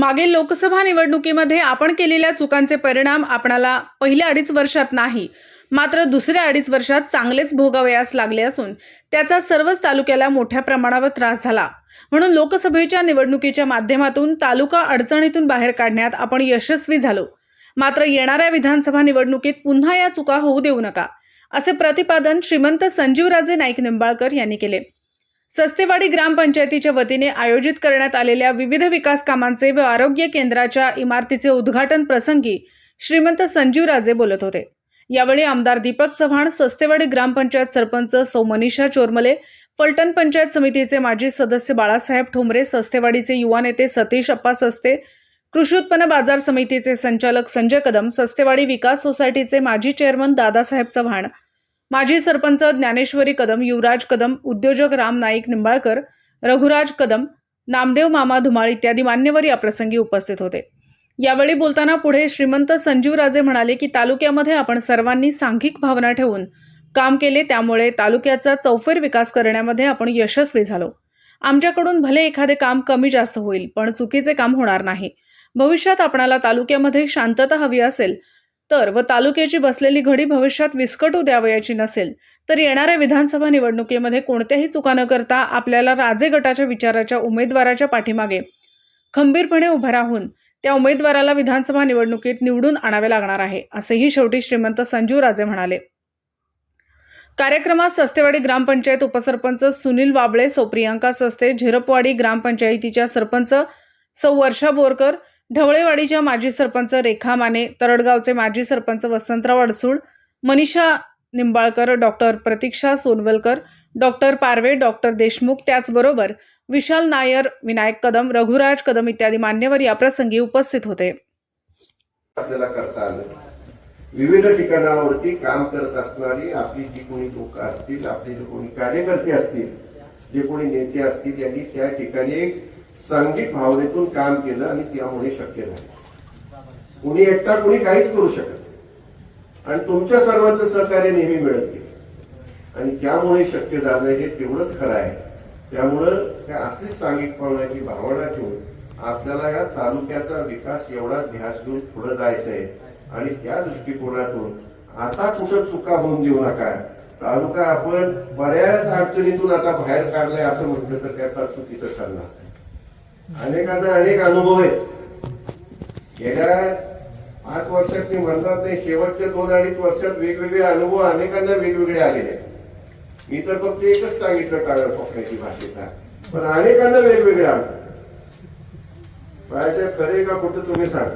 मागील लोकसभा निवडणुकीमध्ये आपण केलेल्या चुकांचे परिणाम आपणाला पहिल्या अडीच वर्षात नाही मात्र दुसऱ्या अडीच वर्षात चांगलेच भोगावयास लागले असून त्याचा सर्वच तालुक्याला मोठ्या प्रमाणावर त्रास झाला. म्हणून लोकसभेच्या निवडणुकीच्या माध्यमातून तालुका अडचणीतून बाहेर काढण्यात आपण यशस्वी झालो. मात्र येणाऱ्या विधानसभा निवडणुकीत पुन्हा या चुका होऊ देऊ नका असे प्रतिपादन श्रीमंत संजीवराजे नाईक निंबाळकर यांनी केले. सस्तेवाडी ग्रामपंचायतीच्या वतीने आयोजित करण्यात आलेल्या विविध विकास कामांचे व आरोग्य केंद्राच्या इमारतीचे उद्घाटन प्रसंगी श्रीमंत संजीव राजे बोलत होते. यावेळी आमदार दीपक चव्हाण सस्तेवाडी ग्रामपंचायत सरपंच सौ मनीषा चोरमले फलटण पंचायत समितीचे माजी सदस्य बाळासाहेब ठोंबरे सस्तेवाडीचे युवा नेते सतीश अप्पा सस्ते कृषी उत्पन्न बाजार समितीचे संचालक संजय कदम सस्तेवाडी विकास सोसायटीचे माजी चेअरमन दादासाहेब चव्हाण माजी सरपंच ज्ञानेश्वरी कदम युवराज कदम उद्योजक राम नाईक निंबाळकर रघुराज कदम नामदेव मामा धुमाळ इत्यादी मान्यवर याप्रसंगी उपस्थित होते. यावेळी बोलताना पुढे श्रीमंत संजीवराजे म्हणाले की तालुक्यामध्ये आपण सर्वांनी सांघिक भावना ठेवून काम केले त्यामुळे तालुक्याचा चौफेर विकास करण्यामध्ये आपण यशस्वी झालो. आमच्याकडून भले एखादे काम कमी जास्त होईल पण चुकीचे काम होणार नाही. भविष्यात आपणाला तालुक्यामध्ये शांतता हवी असेल तर व तालुक्याची बसलेली घडी भविष्यात विस्कटू द्यावयाची नसेल तर येणाऱ्या विधानसभा निवडणुकीमध्ये कोणत्याही चुका न करता आपल्याला राजे गटाच्या विचाराच्या उमेदवाराच्या पाठीमागे खंबीरपणे उभं राहून त्या उमेदवाराला विधानसभा निवडणुकीत निवडून आणावे लागणार आहे असेही शेवटी श्रीमंत संजीव राजे म्हणाले. कार्यक्रमात सस्तेवाडी ग्रामपंचायत उपसरपंच सुनील वाबळे सौ प्रियांका सस्ते झिरपवाडी ग्रामपंचायतीच्या सरपंच सौ वर्षा बोरकर ढवळेवाडीच्या माजी सरपंच रेखा माने तरडगावचे माजी sarpanch Vasantrao Adsul Manisha Nimbalkar doctor Pratiksha Sonawalkar doctor Parve doctor Deshmukh त्याचबरोबर विशाल नायर विनायक कदम रघुराज कदम इत्यादी मान्यवर याप्रसंगी उपस्थित होते. आपल्याला करता आलं. विविध ठिकाणावरती काम करत असणारी आपली जी कोणी लोक असतील आपले जे कोणी कार्यकर्ते असतील जे कोणी नेते असतील यांनी त्या ठिकाणी सांघिक भावनेतून काम केलं आणि त्यामुळे शक्य नाही. कुणी एकटा कुणी काहीच करू शकत आणि तुमच्या सर्वांचं सहकार्य नेहमी मिळत गेलं आणि त्यामुळे शक्य झालं हे तेवढंच खरं आहे. त्यामुळं त्या अशीच सांघिक भावनाची भावना ठेवून आपल्याला या तालुक्याचा विकास एवढा ध्यास घेऊन पुढे जायचं आहे आणि त्या दृष्टिकोनातून आता कुठं चुका होऊन देऊ नका. तालुका आपण बऱ्याच अडचणीतून आता बाहेर काढलाय असं म्हटलं तर त्याचा चुकीचं ठरणार अनेकांना अनेक अनुभव आहेत. गेल्या पाच वर्षात मी म्हणणार नाही शेवटच्या दोन अडीच वर्षात वेगवेगळे अनुभव अनेकांना वेगवेगळे आलेले मी तर फक्त एकच सांगितलं टाळ्या पकडायची भाषेचा पण अनेकांना वेगवेगळे अनुभव पायाच्या खरे का? कुठं तुम्ही सांग.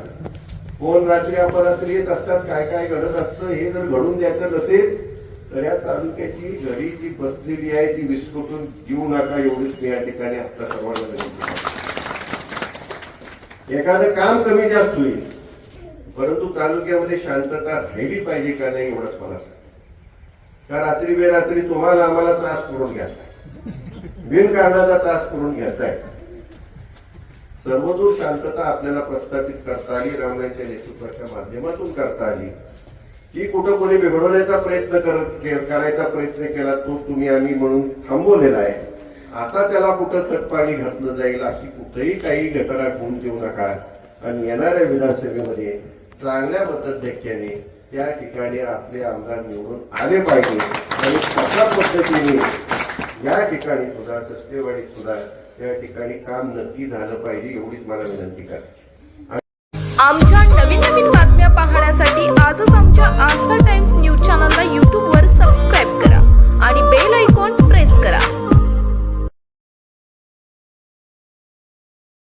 कोण रात्री अपरात्री येत असतात काय काय घडत असतं हे जर घडून द्यायचं नसेल तर या तालुक्याची घरी जी बसलेली आहे ती विस्फोटून घेऊ नका एवढीच मी या ठिकाणी आपल्या सर्वांना विनंती एखादं काम कमी जास्त होईल. परंतु तालुक्यामध्ये शांतता राहिली पाहिजे का नाही एवढंच मला सांग. का रात्री बेरात्री तुम्हाला आम्हाला त्रास करून घ्यायचा बिनकारणाचा त्रास करून घ्यायचा आहे सर्वदूर शांतता आपल्याला प्रस्थापित करता आली रामायणच्या नेतृत्वाच्या माध्यमातून करता आली. ती कुठं कोणी बिघडवण्याचा प्रयत्न करायचा प्रयत्न केला तो तुम्ही आम्ही म्हणून थांबवलेला आहे. आता त्याला कुठं खतपाणी घातलं जाईल अशी कुठेही काही घटना घेऊन देऊ नका. आणि येणाऱ्या विधानसभेमध्ये चांगल्या मताध्यक्षाने त्या ठिकाणी आपले आमदार निवडून आले पाहिजे. आणि अशा पद्धतीने या ठिकाणी सुद्धा सस्तेवाडीत सुद्धा या ठिकाणी काम नक्की झालं पाहिजे एवढीच मला विनंती करते. आमच्या नवीन नवीन बातम्या पाहण्यासाठी आजच आमच्या आस्था टाइम्स न्यूज चॅनलला यूट्यूबवर